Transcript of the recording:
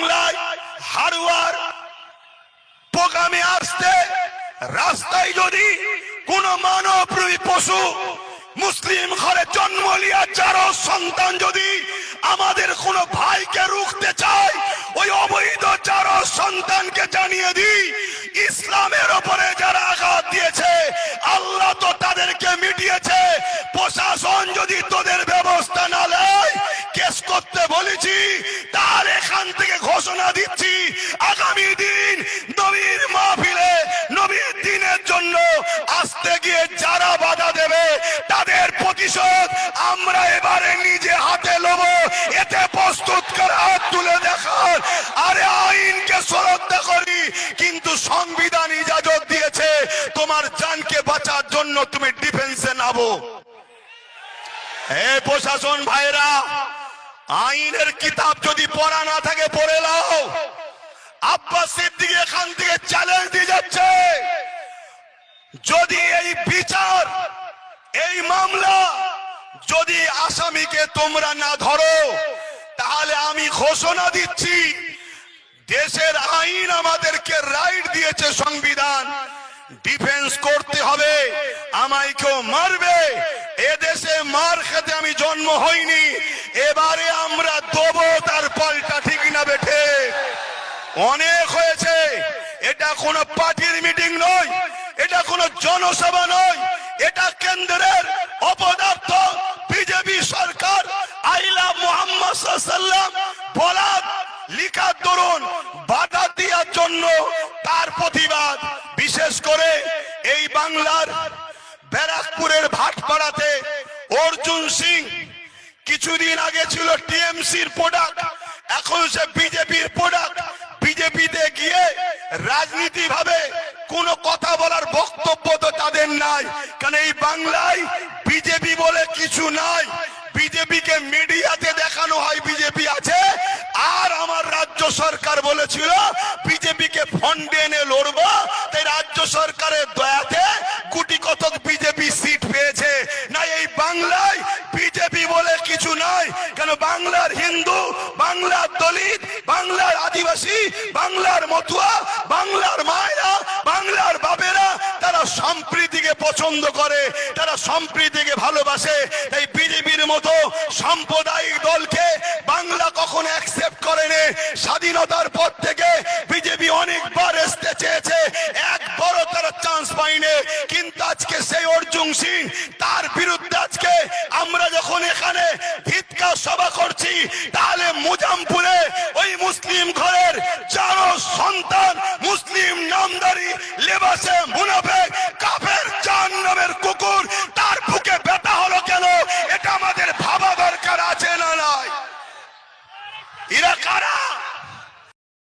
বাংলায় হারুয়ার আসতে, রাস্তায় যদি কোন পশু মুসলিম ঘরে জন্ম লিয়া চারো সন্তান যদি আমাদের কোন ভাইকে রুখতে চায়, ওই অবৈধ চারো সন্তানকে জানিয়ে দিই, ইসলামের ওপরে যারা আঘাত দিয়েছে, আল্লাহ তো তাদেরকে মিটিয়েছে, প্রশাসন যদি তোদের ব্যবস্থা না করতে বলেছি, তার এখান থেকে ঘোষণা দিচ্ছি, আগামী দিন নবীর মাহফিলে, নবীর দিনের জন্য আসতে গিয়ে যারা বাধা দেবে, তাদের প্রতিশোধ আমরা এবারে নিজে হাতে লব এতে প্রস্তুত করে হাত তুলে দেখান। আরে আইনকে শ্রদ্ধা করি, কিন্তু সংবিধান ইজাজত দিয়েছে, তোমার জানকে বাঁচার জন্য তুমি ডিফেন্সে নামো। হে প্রশাসন ভাইরা আইনের কিতাব যদি পড়া না থাকে, পড়ে লাও আব্বাস সিদ্দিক এখান থেকে চ্যালেঞ্জ দিয়ে যাচ্ছে। যদি এই বিচার, এই মামলা যদি আসামিকে তোমরা না ধরো, তাহলে আমি ঘোষণা দিচ্ছি, দেশের আইন আমাদেরকে রাইট দিয়েছে সংবিধান। ডিফেন্স করতে হবে, আমায় কেউ মারবে? এদেশে মার খেতে আমি জন্ম হইনি। এবারে আমরা দেবো, তার পাল্টা ঠিক না বেঠে। অনেক হয়েছে। এটা কোনো পার্টির মিটিং নয়, এটা কোনো জনসভা নয়, এটা কেন্দ্রের অপদার্থ বিজেপি সরকার আইলা মোহাম্মদ সাল্লাম বলার, লিখার দরুন বাধা দেওয়ার জন্য তার প্রতিবাদ। বিশেষ করে এই বাংলার ব্যারাকপুরের ভাটপাড়াতে অর্জুন সিং কিছুদিন আগে ছিল টিএমসির প্রোডাক্ট এখন সে বিজেপির প্রোডাক্ট বিজেপিতে গিয়ে রাজনীতি ভাবে কোন কথা বলার বক্তব্য তো তাদের নাই। কারণ এই বাংলায় বিজেপি বলে কিছু নাই। বিজেপিকে মিডিয়াতে দেখানো হয় বিজেপি আছে। আর আমার রাজ্য সরকার বলেছিল, বিজেপিকে ফন্ডে এনে লড়বো। তাই রাজ্য সরকারের দয়াতে বাংলার হিন্দু, বাংলার দলিত, বাংলার আদিবাসী, বাংলার মতুয়া বাংলার মায়েরা, বাংলার বাবেরা তারা সম্প্রীতিকে পছন্দ করে, তারা সম্প্রীতিকে ভালোবাসে। তাই বিজেপির মতো সাম্প্রদায়িক দলকে বাংলা কখনো অ্যাকসেপ্ট করেনি স্বাধীনতার পর থেকে বিজেপি অনেকবার আসতে চেয়েছে। একবারও তারা চান্স পাইনি কিন্তু আজকে সেই অর্জুন সিং, তার বিরুদ্ধে আজকে আমরা যখন তাহলে মুজামপুরে ওই মুসলিম ঘরের চারো সন্তান মুসলিম নামদারি লেবাসে মুনাফেক